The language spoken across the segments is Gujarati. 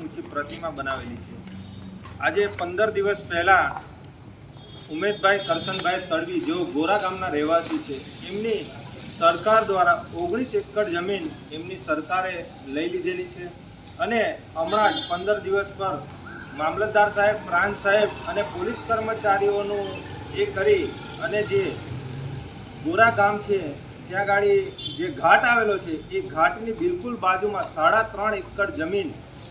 ઊંચી પ્રતિમા બનાવેલી છે. આજે પંદર દિવસ પહેલા ઉમેદભાઈ કરશનભાઈ તડવી જેઓ ગોરા ગામના રહેવાસી છે, એમની સરકાર દ્વારા ઓગણીસ એકર જમીન એમની સરકારે લઈ લીધેલી છે અને હમણાં જ પંદર દિવસ પર મામલતદાર સાહેબ, પ્રાંત સાહેબ અને પોલીસ કર્મચારીઓનું એ કરી અને જે ગોરા ગામ છે, ત્યાં ગાડી જે ઘાટ આવેલો છે, એ ઘાટની બિલકુલ બાજુમાં સાડા ત્રણ એકર જમીન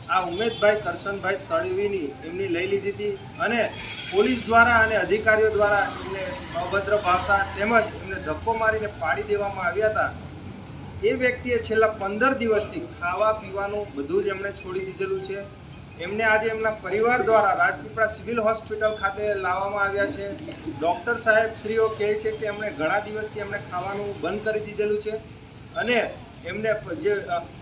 આ ઉમેશભાઈ કરશનભાઈ તળવીની એમની લઈ લીધી હતી અને પોલીસ દ્વારા અને અધિકારીઓ દ્વારા એમને અભદ્ર ભાષા તેમજ એમને ધક્કો મારીને પાડી દેવામાં આવ્યા હતા. એ વ્યક્તિએ છેલ્લા પંદર દિવસથી ખાવા પીવાનું બધું જ એમણે છોડી દીધેલું છે. એમને આજે એમના પરિવાર દ્વારા રાજપીપળા સિવિલ હોસ્પિટલ ખાતે લાવવામાં આવ્યા છે. ડૉક્ટર સાહેબ શ્રીઓ કહે છે કે એમણે ઘણા દિવસથી એમણે ખાવાનું બંધ કરી દીધેલું છે. અને એમને જે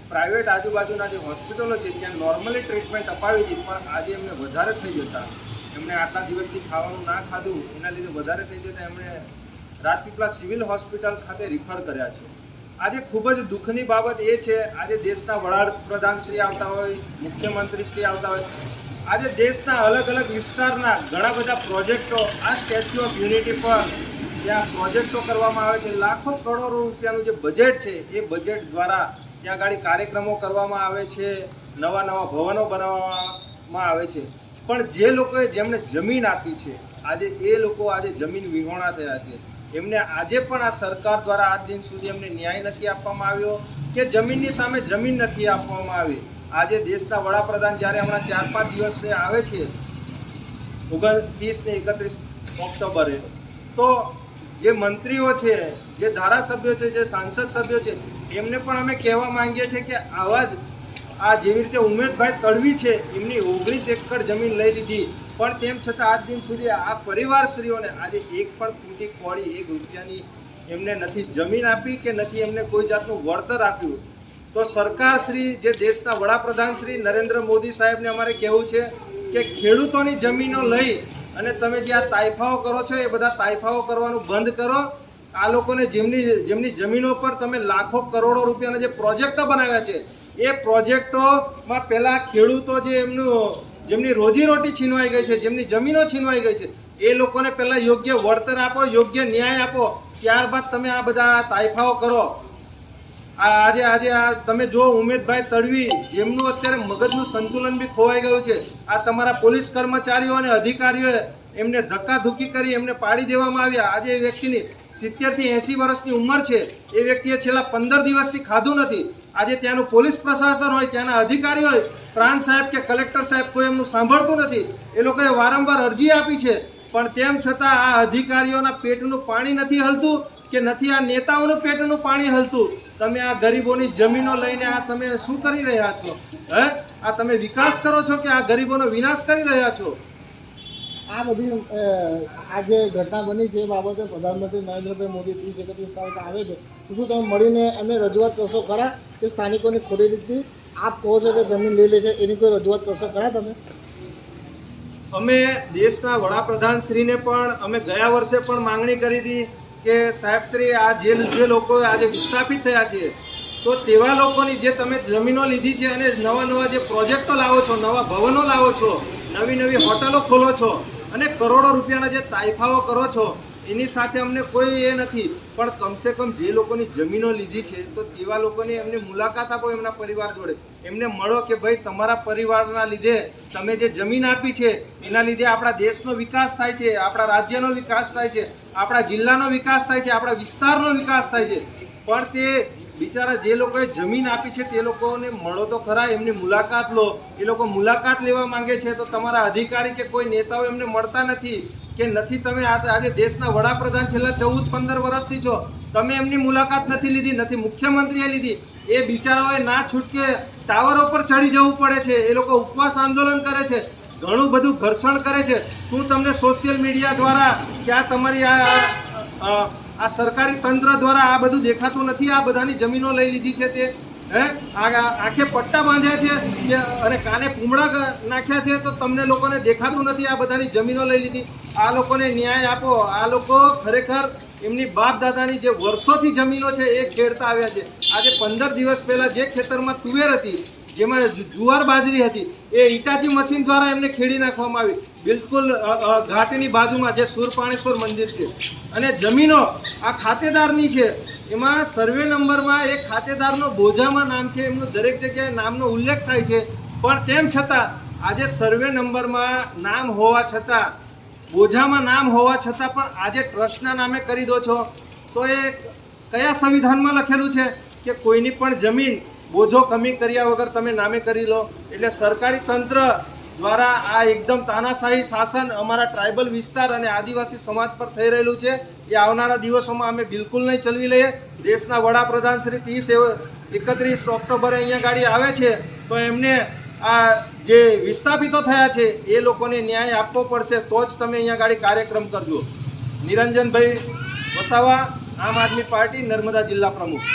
પ્રાઇવેટ આજુબાજુના જે હોસ્પિટલો છે, ત્યાં નોર્મલી ટ્રીટમેન્ટ અપાવી હતી, પણ આજે એમને વધારે થઈ જતા. એમણે આટલા દિવસથી ખાવાનું ના ખાધું, એના લીધે વધારે થઈ જતા, એમણે રાજપીપળા સિવિલ હોસ્પિટલ ખાતે રિફર કર્યા છે. આજે ખૂબ જ દુઃખની બાબત એ છે, આજે દેશના વડાપ્રધાનશ્રી આવતા હોય, મુખ્યમંત્રી શ્રી આવતા હોય, આજે દેશના અલગ અલગ વિસ્તારના ઘણા બધા પ્રોજેક્ટો, આ સ્ટેચ્યુ ઓફ યુનિટી પર ત્યાં પ્રોજેક્ટો કરવામાં આવે છે. લાખો કરોડો રૂપિયાનું જે બજેટ છે, એ બજેટ દ્વારા ત્યાં આગળ કાર્યક્રમો કરવામાં આવે છે, નવા નવા ભવનો બનાવવામાં આવે છે. પણ જે લોકોએ જેમણે જમીન આપી છે, આજે એ લોકો આજે જમીન વિહોણા થયા છે. એમને આજે પણ આ સરકાર દ્વારા આજ દિન સુધી એમને ન્યાય નથી આપવામાં આવ્યો કે જમીનની સામે જમીન નથી આપવામાં આવી. આજે દેશના વડાપ્રધાન જ્યારે હમણાં ચાર પાંચ દિવસે આવે છે, ઓગણત્રીસ ને એકત્રીસ ઓક્ટોબરે, તો જે મંત્રીઓ છે, જે ધારાસભ્યો છે, જે સાંસદ સભ્યો છે, એમને પણ અમે કહેવા માંગીએ છીએ કે આવા જ આ જેવી રીતે ઉમેશભાઈ તડવી છે, એમની ઓગણીસ એકર જમીન લઈ લીધી. પણ તેમ છતાં આજ દિન સુધી આ પરિવારશ્રીઓને આજે એક પણ ખૂટી કોળી, એક રૂપિયાની એમને નથી જમીન આપી કે નથી એમને કોઈ જાતનું વળતર આપ્યું. તો સરકાર શ્રી જે દેશના વડાપ્રધાન શ્રી નરેન્દ્ર મોદી સાહેબને અમારે કહેવું છે કે ખેડૂતોની જમીનો લઈ અને તમે જે આ તાઇફાઓ કરો છો, એ બધા તાઇફાઓ કરવાનું બંધ કરો. આ લોકોને જેમની જેમની જમીનો પર તમે લાખો કરોડો રૂપિયાના જે પ્રોજેક્ટો બનાવ્યા છે, એ પ્રોજેક્ટોમાં પહેલાં ખેડૂતો જે એમનું, જેમની રોજીરોટી છીનવાઈ ગઈ છે, જેમની જમીનો છીનવાઈ ગઈ છે, એ લોકોને પહેલાં યોગ્ય વળતર આપો, યોગ્ય ન્યાય આપો. ત્યારબાદ તમે આ બધા તાઇફાઓ કરો. આજે આજે આ તમે જો ઉમેદભાઈ તડવી, જેમનું અત્યારે મગજનું સંતુલન બી ખોવાઈ ગયું છે, આ તમારા પોલીસ કર્મચારીઓ અને અધિકારીઓએ એમને ધક્કાધુક્કી કરી, એમને પાડી દેવામાં આવ્યા. આજે એ વ્યક્તિની સિત્તેરથી એંસી વર્ષની ઉંમર છે. એ વ્યક્તિએ છેલ્લા પંદર દિવસથી ખાધું નથી. આજે ત્યાંનું પોલીસ પ્રશાસન હોય, ત્યાંના અધિકારી હોય, પ્રાંત સાહેબ કે કલેક્ટર સાહેબ કોઈ એમનું સાંભળતું નથી. એ લોકોએ વારંવાર અરજી આપી છે. પણ તેમ છતાં આ અધિકારીઓના પેટનું પાણી નથી હલતું. કે નથી આ નેતાઓનું પેટનું પાણી હલતું. તમે આ ગરીબોની જમીનો લઈને આ તમે શું કરી રહ્યા છો? હે? આ તમે વિકાસ કરો છો કે આ ગરીબોનો વિનાશ કરી રહ્યા છો? આ બધી આ જે ઘટના બની છે એ બાબતે પ્રધાનમંત્રી નરેન્દ્રભાઈ મોદી ત્રીસ એકત્રીસ તારીખે આવે છે. તો શું તમે મળીને એમને રજૂઆત કરશો ખરા કે સ્થાનિકોની ખોટી રીતથી આપ કહો છો કે જમીન લઈ લે છે એની કોઈ રજૂઆત કરશો ખરા તમે? અમે દેશના વડાપ્રધાન શ્રીને પણ અમે ગયા વર્ષે પણ માંગણી કરી હતી કે સાહેબ શ્રી, આ જે જે લોકો આજે વિસ્થાપિત થયા છે, તો તેવા લોકોની જે તમે જમીનો લીધી છે અને નવા નવા જે પ્રોજેક્ટો લાવો છો, નવા ભવનો લાવો છો, નવી નવી હોટલો ખોલો છો અને કરોડો રૂપિયાના જે તાઇફાઓ કરો છો એની સાથે અમને કોઈ એ નથી. પણ કમસે કમ જે લોકોની જમીનો લીધી છે, તો તેવા લોકોની એમને મુલાકાત આપો એમના પરિવાર જોડે. એમને મળો કે ભાઈ, તમારા પરિવારના લીધે તમે જે જમીન આપી છે, એના લીધે આપણા દેશનો વિકાસ થાય છે, આપણા રાજ્યનો વિકાસ થાય છે, આપણા જિલ્લાનો વિકાસ થાય છે, આપણા વિસ્તારનો વિકાસ થાય છે. પણ તે બિચારા જે લોકોએ જમીન આપી છે, તે લોકોને મળો તો ખરા, એમની મુલાકાત લો. એ લોકો મુલાકાત લેવા માંગે છે, તો તમારા અધિકારી કે કોઈ નેતાઓ એમને મળતા નથી. કે નથી તમે આજે દેશના વડાપ્રધાન છેલ્લા ચૌદ પંદર વર્ષથી છો. તમે એમની મુલાકાત નથી લીધી, નથી મુખ્યમંત્રીએ લીધી. એ બિચારાઓએ ના છૂટકે ટાવરો પર ચડી જવું પડે છે. એ લોકો ઉપવાસ આંદોલન કરે છે. ઘણું બધું ઘર્ષણ કરે છે. શું તમને સોશિયલ મીડિયા દ્વારા કે આ તમારી આ આ સરકારી તંત્ર દ્વારા આ બધું દેખાતું નથી? આ બધાની જમીનો લઈ લીધી છે તે? હે? આ આ પટ્ટા બાંધ્યા છે અને કાને પૂમડા નાખ્યા છે તો તમને લોકોને દેખાતું નથી આ બધાની જમીનો લઈ લીધી. આ લોકોને ન્યાય આપો. આ લોકો ખરેખર એમની બાપ દાદાની જે વર્ષોથી જમીનો છે એ ખેડતા આવ્યા છે. આજે પંદર દિવસ પહેલા જે ખેતરમાં તુવેર હતી જેમાં જુવાર બાજરી હતી, એ ઇટાચી મશીન દ્વારા એમને ખેડી નાખવામાં આવી. બિલકુલ ઘાટની બાજુમાં જે સુરપાણેશ્વર મંદિર છે. અને જમીનો, આ ખાતેદારની છે, એમાં સર્વે નંબરમાં એ ખાતેદારનો બોજામાં નામ છે, એમનું દરેક જગ્યાએ નામનો ઉલ્લેખ થાય છે. પણ તેમ છતાં, આજે સર્વે નંબરમાં નામ હોવા છતાં, બોજામાં નામ હોવા છતાં પણ આજે ટ્રસ્ટના નામે કરી દો છો. તો એ કયા સંવિધાનમાં લખેલું છે કે કોઈની પણ જમીન બોજો કમી કર્યા વગર તમે નામે કરી લો. એટલે સરકારી તંત્ર દ્વારા આ એકદમ તાનાશાહી શાસન અમારા ટ્રાઇબલ વિસ્તાર અને આદિવાસી સમાજ પર થઈ રહેલું છે. એ આવનારા દિવસોમાં અમે બિલકુલ નહીં ચલવી લઈએ. દેશના વડાપ્રધાન શ્રી ત્રીસ એકત્રીસ ઓક્ટોબરે અહીંયા ગાડી આવે છે, તો એમને આ જે વિસ્થાપિતો થયા છે, એ લોકોને ન્યાય આપવો પડશે, તો જ તમે અહીંયા ગાડી કાર્યક્રમ કરજો. નિરંજનભાઈ વસાવા, આમ આદમી પાર્ટી, નર્મદા જિલ્લા પ્રમુખ.